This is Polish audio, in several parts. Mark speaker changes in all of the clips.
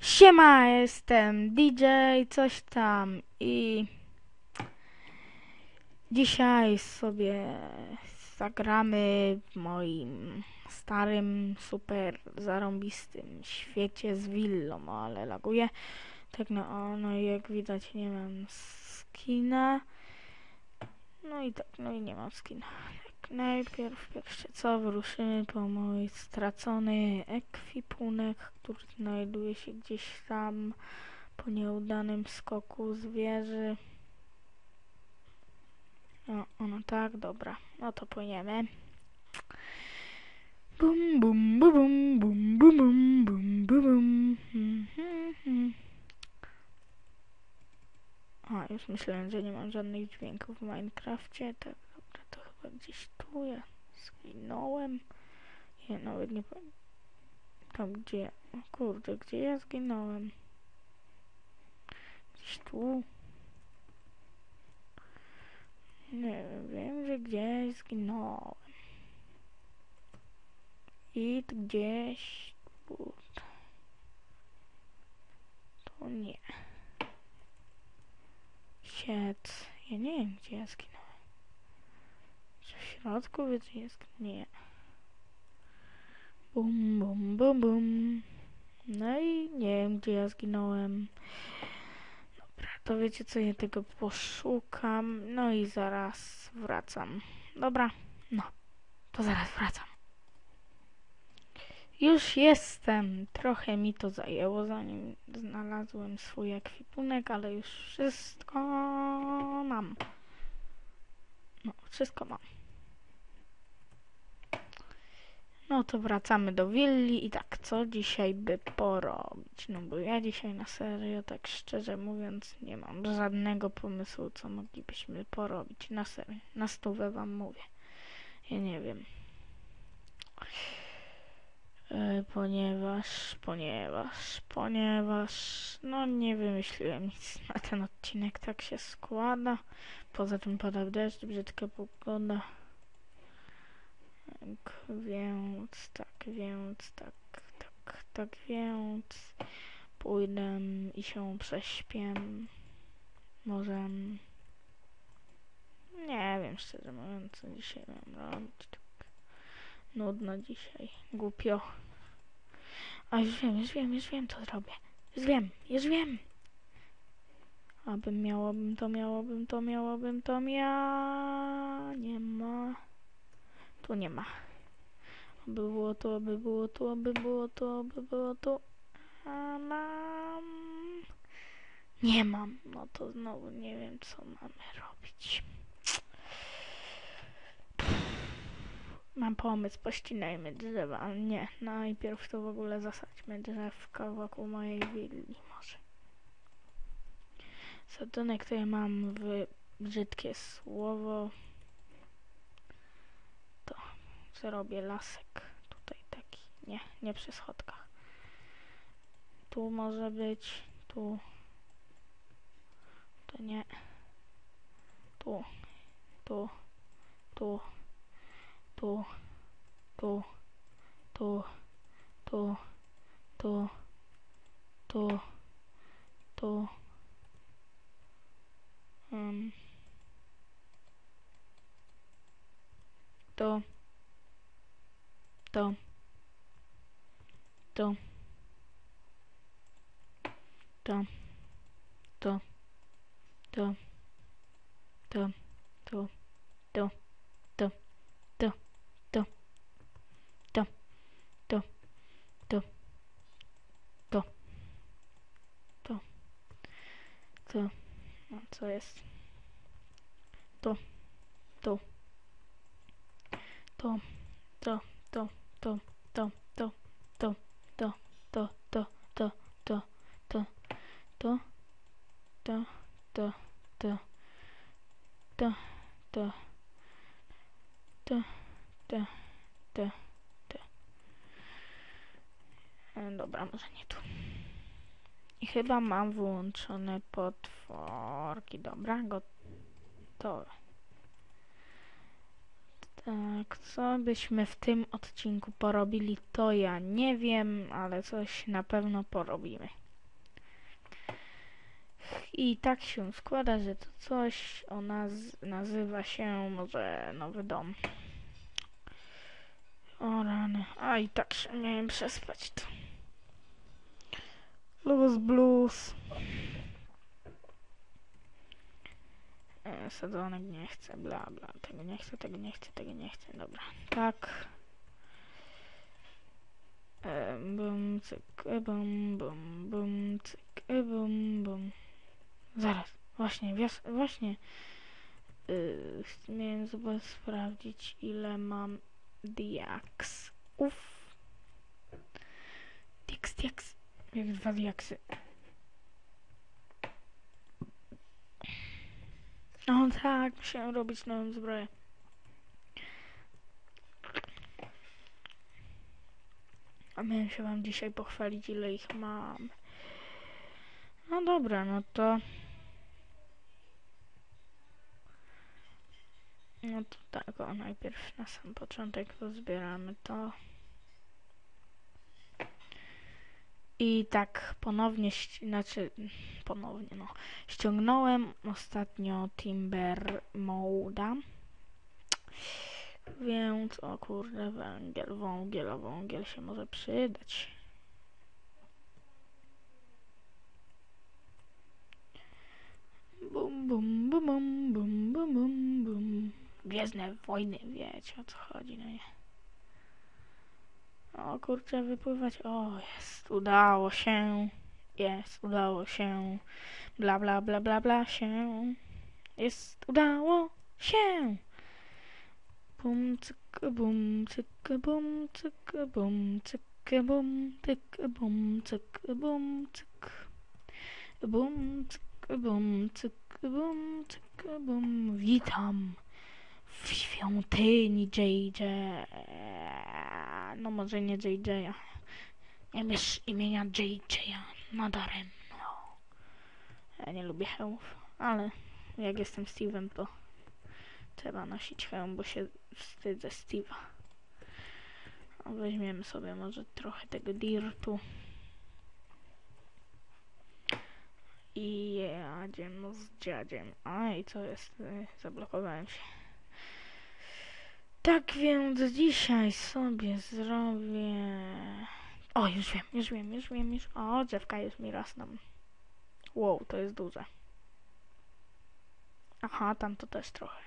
Speaker 1: Siema, jestem DJ coś tam i dzisiaj sobie zagramy w moim starym, super zarąbistym świecie z willą, ale laguje. Tak no, no jak widać nie mam skina. No i tak, no i nie mam skina. Tak, najpierw pierwsze co, wyruszymy po mój stracony ekwipunek, który znajduje się gdzieś tam po nieudanym skoku z wieży. No, no tak, dobra. No to płyniemy. Bum, bum, bum, bum, bum, bum, bum, bum, bum, bum. Hmm, hmm. A, już myślałem, że nie mam żadnych dźwięków w Minecrafcie. Tak, gdzieś tu ja zginąłem. Ja nawet nie pamiętam. Tam gdzie, kurde, gdzie ja zginąłem? Gdzieś tu. Nie wiem, że gdzieś zginąłem. I gdzieś tutaj. To nie. Siec. Ja nie wiem, gdzie ja zginąłem. Środku, gdzie jest? Nie. Bum, bum, bum, bum. No i nie wiem, gdzie ja zginąłem. Dobra, to wiecie co, ja tego poszukam. No i zaraz wracam. Dobra, no. To zaraz wracam. Już jestem. Trochę mi to zajęło, zanim znalazłem swój ekwipunek, ale już wszystko mam. No, wszystko mam. No to wracamy do willi i tak, co dzisiaj by porobić? No bo ja dzisiaj na serio, tak szczerze mówiąc, nie mam żadnego pomysłu, co moglibyśmy porobić. Na serio, na stówę wam mówię. Ja nie wiem. E, ponieważ, ponieważ, ponieważ, no nie wymyśliłem nic na ten odcinek, tak się składa. Poza tym pada deszcz, brzydka pogoda. Tak, więc, tak, więc, tak, tak, tak, więc pójdę i się prześpię. Może, nie wiem, szczerze mówiąc, co dzisiaj mam robić. Tak nudno dzisiaj, głupio. A już wiem, już wiem, już wiem, co zrobię. Już wiem, już wiem. Abym miałabym to, miałabym to, miałabym to, mia... Nie ma. Tu nie ma. Aby było tu, aby było tu, aby było tu, aby było tu. A mam... Nie mam. No to znowu nie wiem, co mamy robić. Mam pomysł, pościnajmy drzewa, nie, najpierw to w ogóle zasadźmy drzewka wokół mojej willi może. To ja mam w brzydkie słowo. To zrobię lasek. Tutaj taki, nie, nie przy schodkach. Tu może być, tu. To nie. Tu, tu, tu tu, tu, tu, tu, tu, tu, tu, um, tu, tu, tu, tu, tu, tu, tu, tu, tu, tu. Tu, tu, tu, tu, tu, tu, tu, tu, no co jest? Tu, tu, tu, tu, tu, tu, tu, tu, tu, tu, tu, tu, tu, tu, tu, tu, tu, tu, tu, tu, tu, tu, tu, tu. E, Dobra, może nie tu. I chyba mam włączone potworki. Dobra, gotowe. Tak, co byśmy w tym odcinku porobili, to ja nie wiem, ale coś na pewno porobimy. I tak się składa, że to coś o nazywa się może Nowy Dom. O rany, a i tak się miałem przespać to. Luz blues. blues. Sadzonek nie chcę, bla bla, tego nie chcę, tego nie chcę, tego nie chcę, dobra. Tak. E, bum, cyk, e, bum, bum, bum, cyk, e, bum, bum. Zaraz, właśnie, wios, właśnie. Yy, miałem sprawdzić, ile mam diaks. Uff. Diaks, diaks. Jak dwa diaksy. O tak, musiałem robić nową zbroję. A miałem się wam dzisiaj pochwalić, ile ich mam. No dobra, no to... No to tak, o, najpierw na sam początek to zbieramy to. I tak ponownie, znaczy ponownie, no, ściągnąłem ostatnio Timber Moda. Więc, o kurde, węgiel, wągiel, a się może przydać. Bum, bum, bum, bum, bum, bum, bum. Gwiezdne wojny, wiecie o co chodzi, no nie? O kurczę, wypływać. O, jest, udało się. Jest, udało się. Bla, bla, bla, bla, bla się. Jest, udało się. Bum, cyk, bum, cyk, bum, cyk, bum, cyk, bum, cyk, bum, cyk, bum, cyk. Bum, cyk, bum, cyk, bum, cyk, bum. Witam w świątyni JJ. No może nie JJ. Nie wiesz imienia JJ nadaremno. Ja nie lubię hełmów, ale jak jestem Steve'em, to trzeba nosić hełm, bo się wstydzę Steve'a. A Weźmiemy sobie może trochę tego dirtu. I jadziem z dziadziem. A i co jest? Zablokowałem się. Tak więc dzisiaj sobie zrobię... O, już wiem, już wiem, już wiem, już... O, drzewka już mi rosną. Wow, to jest duże. Aha, tam to też trochę.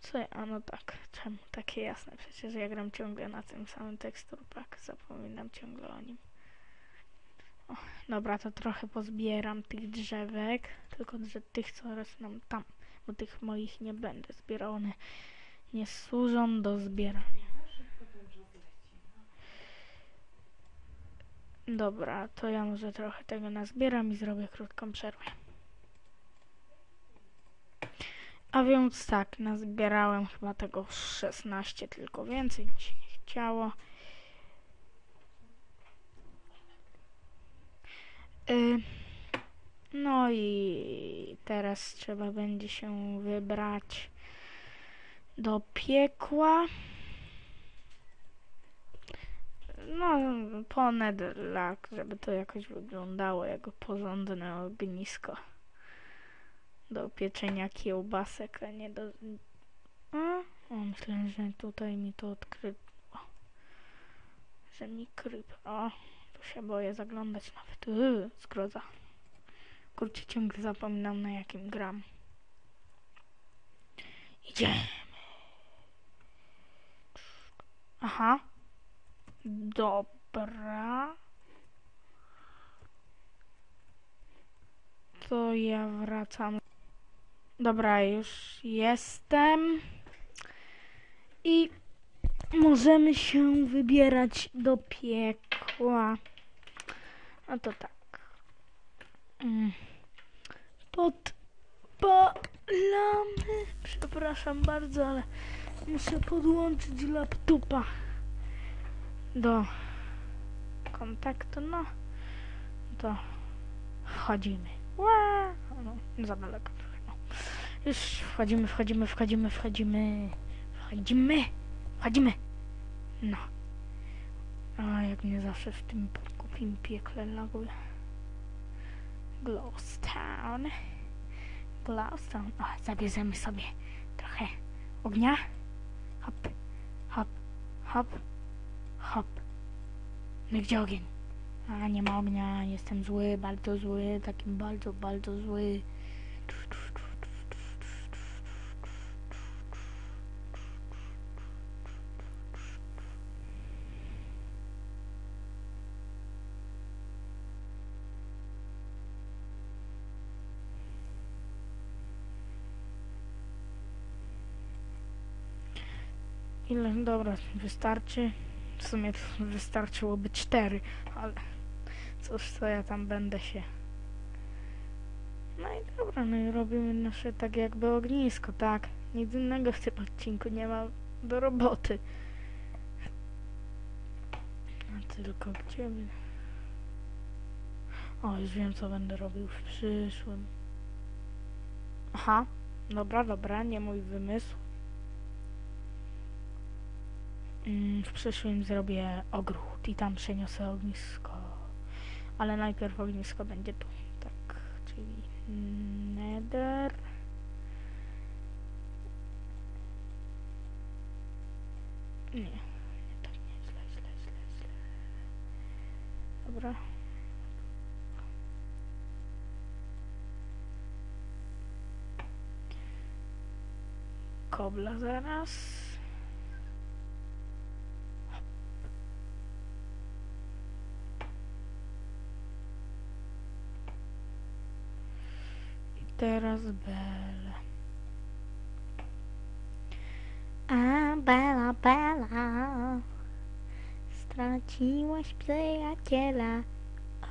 Speaker 1: Co ja? A no tak, czemu? Takie jasne, przecież ja gram ciągle na tym samym tekstur pack, zapominam ciągle o nim. O, dobra, to trochę pozbieram tych drzewek, tylko że tych, co rosną tam, bo tych moich nie będę zbierał, one nie służą do zbierania. Dobra, to ja może trochę tego nazbieram i zrobię krótką przerwę. A więc tak, nazbierałem chyba tego 16, tylko więcej mi się nie chciało. Y, no i teraz trzeba będzie się wybrać do piekła. No, po Netherlack, żeby to jakoś wyglądało jako porządne ognisko do pieczenia kiełbasek, a nie do... A? O, myślę, że tutaj mi to odkryło. Że mi kryp... O, tu się boję zaglądać nawet. Yy, zgrodza. Kurczę, ciągle zapominam na jakim gram. Idziemy. Aha. Dobra. To ja wracam. Dobra, już jestem. I możemy się wybierać do piekła. A to tak. Mm. Podpalamy. Przepraszam bardzo, ale muszę podłączyć laptopa do kontaktu. No, to wchodzimy. Ła! No, za daleko trochę. No. Już wchodzimy, wchodzimy, wchodzimy, wchodzimy. Wchodzimy, wchodzimy. No. A jak mnie zawsze w tym głupim piekle laguje. Glowstown. Glowstown. O, zabierzemy sobie trochę ognia. Hop, hop, hop, hop. No gdzie ogień? A, nie ma ognia, jestem zły, bardzo zły, taki bardzo, bardzo zły. Ile? Dobra, wystarczy. W sumie wystarczyłoby cztery, ale cóż, co ja tam będę się... No i dobra, no i robimy nasze tak jakby ognisko, tak? Nic innego w tym odcinku nie ma do roboty. A tylko gdzie. O, już wiem co będę robił w przyszłym. Aha, dobra, dobra, nie mój wymysł. W przyszłym zrobię ogród i tam przeniosę ognisko. Ale najpierw ognisko będzie tu. Tak, czyli nether. Nie, nie nie, źle, źle, źle. Dobra. Kobla zaraz. I teraz Bele. A Bela, Bela, straciłaś przyjaciela.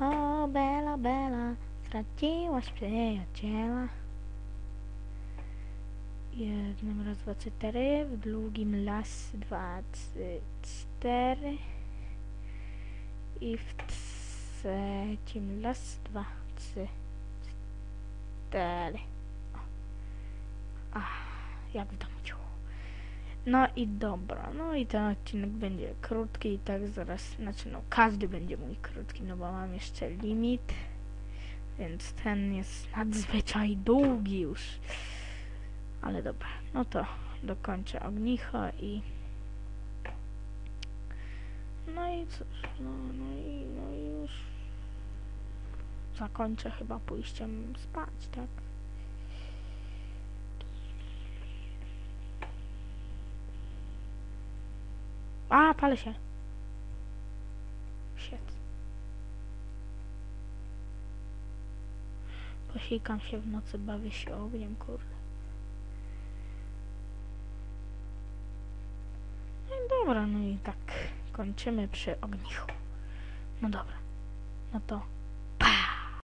Speaker 1: O Bela, Bela, straciłaś przyjaciela. Jednym raz, dwa, cztery, w drugim raz, dwa, trzy, cztery. I w trzecim raz, dwa, trzy, cztery. O. Ach, jak w domu. No i dobra, no i ten odcinek będzie krótki i tak zaraz, znaczy no każdy będzie mój krótki, no bo mam jeszcze limit, więc ten jest nadzwyczaj długi już. Ale dobra, no to dokończę ognicho i no i cóż, no, no i no i zakończę chyba pójściem spać, tak? A, palę się. Shit. Posikam się w nocy, bawię się ogniem, kurde. No dobra, no i tak kończymy przy ognichu. No dobra, no to